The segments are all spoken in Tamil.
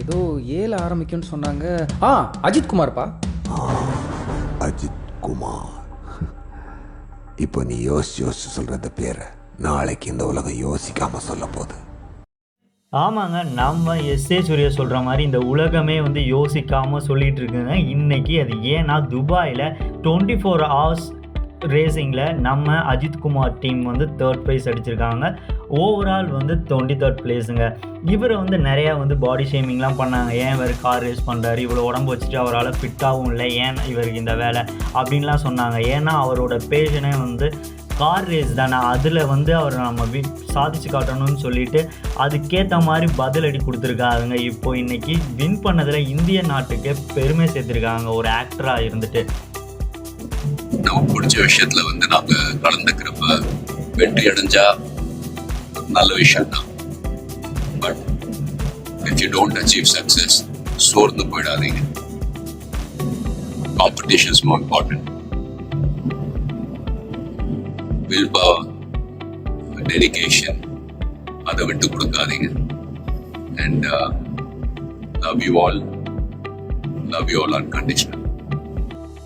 ஏதோ ஏல ஆரம்பிக்கும்னு சொன்னாங்க. ஆ அஜித் குமார்ப்பா. அஜித் குமார். இப்போ நீ யோசிச்சு யோசிச்சு சொல்ற இந்த பேரை நாளைக்கு இந்த உலகம் யோசிக்காம சொல்ல போகுது. ஆமாங்க நம்ம எஸ்ஏ சூர்யா சொல்கிற மாதிரி இந்த உலகமே வந்து யோசிக்காமல் சொல்லிட்டு இருக்குங்க. இன்னைக்கு அது ஏன்னா துபாயில் டுவெண்ட்டி ஃபோர் ஹவர்ஸ் ரேசிங்கில் நம்ம அஜித்குமார் டீம் வந்து தேர்ட் ப்ரைஸ் அடிச்சிருக்காங்க. ஓவரால் வந்து டுவெண்ட்டி தேர்ட் பிளேஸுங்க இவரை வந்து நிறையா வந்து பாடி ஷேமிங்லாம் பண்ணாங்க. ஏன் இவர் கார் ரேஸ் பண்ணுறாரு இவ்வளோ உடம்பு வச்சுட்டு அவரால் ஃபிட்டாகவும் இல்லை. ஏன் இவருக்கு இந்த வேலை? அப்படின்லாம் சொன்னாங்க. ஏன்னா அவரோட பேஷனே வந்து கார் ரேஸ் தானே. அதில் வந்து அவர் நம்ம வி சாதிச்சு காட்டணும்னு சொல்லிட்டு அதுக்கேற்ற மாதிரி பதிலடி கொடுத்துருக்காங்க இப்போ இன்றைக்கி வின் பண்ணதில் இந்திய நாட்டுக்கு பெருமை சேர்த்துருக்காங்க. ஒரு ஆக்டராக இருந்துட்டு. நமக்கு பிடிச்ச விஷயத்துல வந்து நாம கலந்துக்கிறப்ப வெற்றி அடைஞ்சா நல்ல விஷயம் தான். But if you don't achieve success சோர்ந்து போயிடாதீங்க. Competition is more important will power dedication அதை விட்டு கொடுக்காதீங்க. And love you all love you all unconditional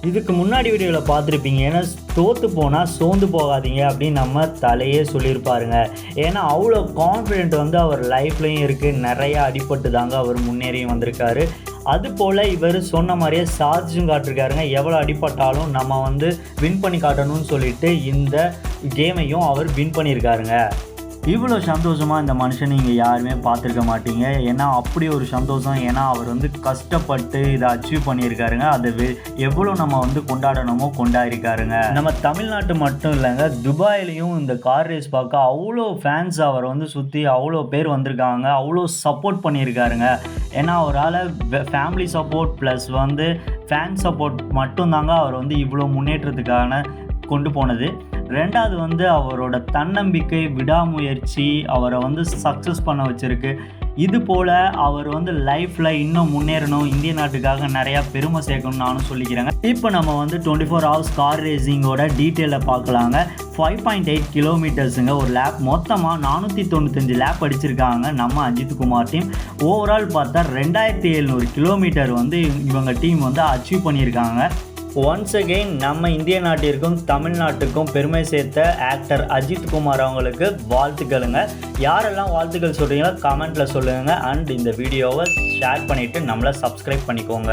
இதுக்கு முன்னாடி வீடியோவில் பார்த்துருப்பீங்க. ஏன்னா தோற்று போனால் சோர்ந்து போகாதீங்க அப்படின்னு நம்ம தலையே சொல்லியிருப்பாருங்க. ஏன்னா அவ்வளோ கான்ஃபிடென்ட் வந்து அவர் லைஃப்லையும் இருக்குது நிறையா அடிபட்டு தாங்க அவர் முன்னேறியும் வந்திருக்காரு. அது போல் இவர் சொன்ன மாதிரியே சாதிச்சும் காட்டிருக்காருங்க. எவ்வளோ அடிபட்டாலும் நம்ம வந்து வின் பண்ணி காட்டணும்னு சொல்லிட்டு இந்த கேமையும் அவர் வின் பண்ணியிருக்காருங்க. இவ்வளோ சந்தோஷமாக இந்த மனுஷன் நீங்கள் யாருமே பார்த்துருக்க மாட்டீங்க. ஏன்னா அப்படி ஒரு சந்தோஷம். ஏன்னா அவர் வந்து கஷ்டப்பட்டு இதை அச்சீவ் பண்ணியிருக்காருங்க. அதை எவ்வளோ நம்ம வந்து கொண்டாடணுமோ கொண்டாடிருக்காருங்க நம்ம தமிழ்நாட்டு மட்டும் இல்லைங்க. துபாயிலையும் இந்த கார் ரேஸ் பார்க்க அவ்வளோ ஃபேன்ஸ் அவரை வந்து சுற்றி அவ்வளோ பேர் வந்திருக்காங்க. அவ்வளோ சப்போர்ட் பண்ணியிருக்காருங்க. ஏன்னா அவரால் ஃபேமிலி சப்போர்ட் ப்ளஸ் வந்து ஃபேன் சப்போர்ட் மட்டும்தாங்க அவர் வந்து இவ்வளோ முன்னேற்றத்துக்கான கொண்டு போனது. ரெண்டாவது வந்து அவரோட தன்னம்பிக்கை விடாமுயற்சி அவரை வந்து சக்ஸஸ் பண்ண வச்சிருக்கு. இது போல் அவர் வந்து லைஃப்பில் இன்னும் முன்னேறணும் இந்திய நாட்டுக்காக நிறையா பெருமை சேர்க்கணும்னு நானும் சொல்லிக்கிறேங்க. இப்போ நம்ம வந்து டுவெண்ட்டி ஃபோர் ஹவர்ஸ் கார் ரேசிங்கோட டீட்டெயிலை பார்க்கலாங்க. ஃபைவ் பாயிண்ட் எயிட் கிலோமீட்டர்ஸுங்க ஒரு லேப் மொத்தமாக நானூற்றி தொண்ணூத்தஞ்சு லேப் அடிச்சிருக்காங்க நம்ம அஜித் குமார் டீம் ஓவரால் பார்த்தா ரெண்டாயிரத்தி எழுநூறு கிலோமீட்டர் வந்து இவங்க டீம் வந்து அச்சீவ் பண்ணியிருக்காங்க. ஒன்ஸ் அகெயின் நம்ம இந்திய நாட்டிற்கும் தமிழ்நாட்டுக்கும் பெருமை சேர்த்த ஆக்டர் அஜித் குமார் அவங்களுக்கு வாழ்த்துக்களுங்க. யாரெல்லாம் வாழ்த்துக்கள் சொல்கிறீங்களோ கமெண்ட்டில் சொல்லுங்கள் அண்ட் இந்த வீடியோவை ஷேர் பண்ணிவிட்டு நம்மளை சப்ஸ்கிரைப் பண்ணிக்கோங்க.